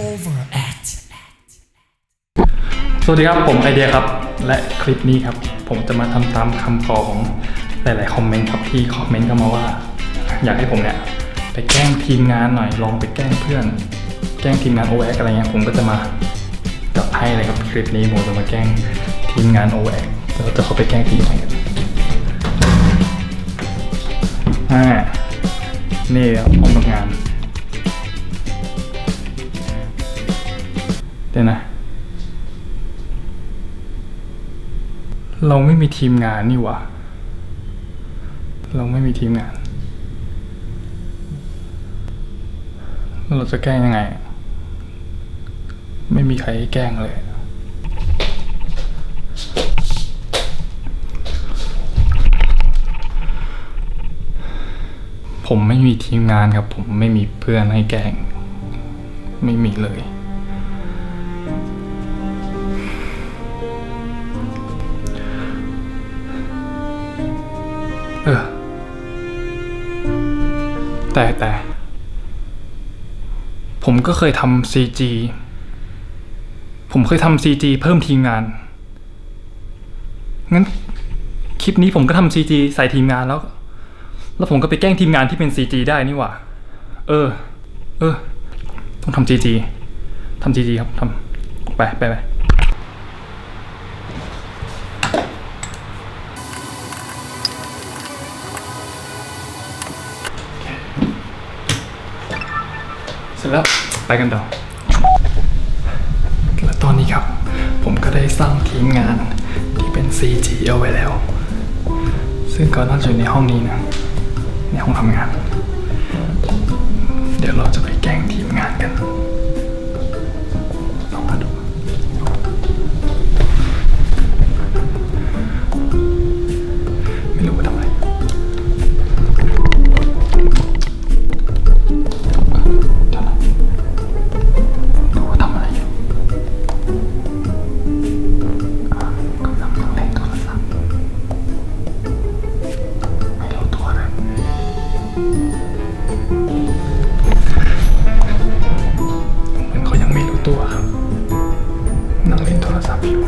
overact สวัสดีครับ ผมไอเดียครับ และคลิปนี้ครับ ผมจะมาทำตามคำขอของหลาย ๆ คอมเมนต์ครับที่คอมเมนต์เข้ามาว่า อยากให้ผมเนี่ยไปแกล้งทีมงานหน่อยลองไปแกล้งเพื่อน แกล้งทีมงานโอแออะไรเงี้ยผมก็จะมาจับให้เลยครับคลิปนี้ผมจะมาแกล้งทีมงานโอแอแล้วจะเข้าไปแกล้งทีมไหนกันอ่านี่ครับห้องทำงาน เดี๋ยวนะ เราไม่มีทีมงานนี่หวะเราไม่มีทีมงาน เราจะแกล้งยังไง ไม่มีใครให้แกล้งเลยผมไม่มีทีมงานครับ ผมไม่มีเพื่อนให้แกล้ง ไม่มีเลย แต่แต่ ผมก็เคยทำซีจีผมเคยทำซีจีเพิ่มทีมงาน งั้น คลิปนี้ผมก็ทำซีจีใส่ทีมงานแล้ว แล้วผมก็ไปแกล้งทีมงานที่เป็นซีจีได้นี่หว่า เออ เออ ต้องทำซีจีทำซีจีครับทำไปไปไป สร็จแล้วไปกันต่อและตอนนี้ครับ ผมก็ได้สร้างทีมงานที่เป็น CG เอาไว้แล้ว ซึ่งก็น่าจะอยู่ในห้องนี้นะในห้องทำงาน เดี๋ยวเราจะไปแกล้งทีมงานกัน มันเขายังไม่รู้ตัวครับนั่งเล่นโทรศัพท์อยู่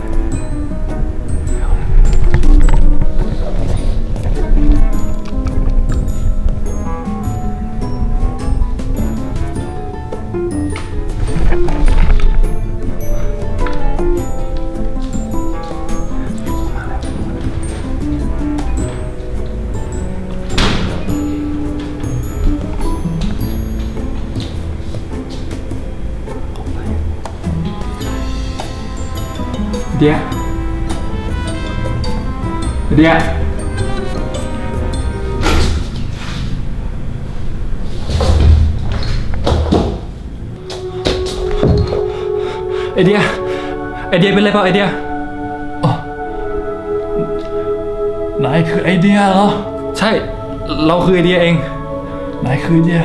เดียเดียไอเดียไอเดียเป็นไรเปล่าไอเดียอ๋อนายคือไอเดียเหรอ ใช่ เราคือไอเดียเอง นายคือไอเดีย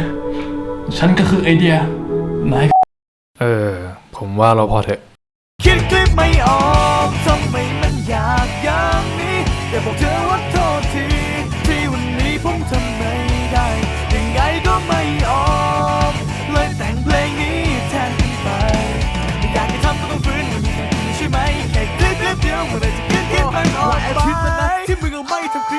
ฉันก็คือไอเดีย นาย เออ ผมว่าเราพอเถอะคิดคลิปไม่ออก บอกเธอว่าโทษทีที่วันนี้ผมทำไม่ได้ ยังไงก็ไม่ออกเลยแต่งเพลงนี้แทนกันไปไม่อยากจะทำก็ต้องฝืนมันมีใช่ไหมแค่คลิปเดียวเมื่อไรจะคิดคลิปมันออกไปที่มึงเอาไม่ทำคลิป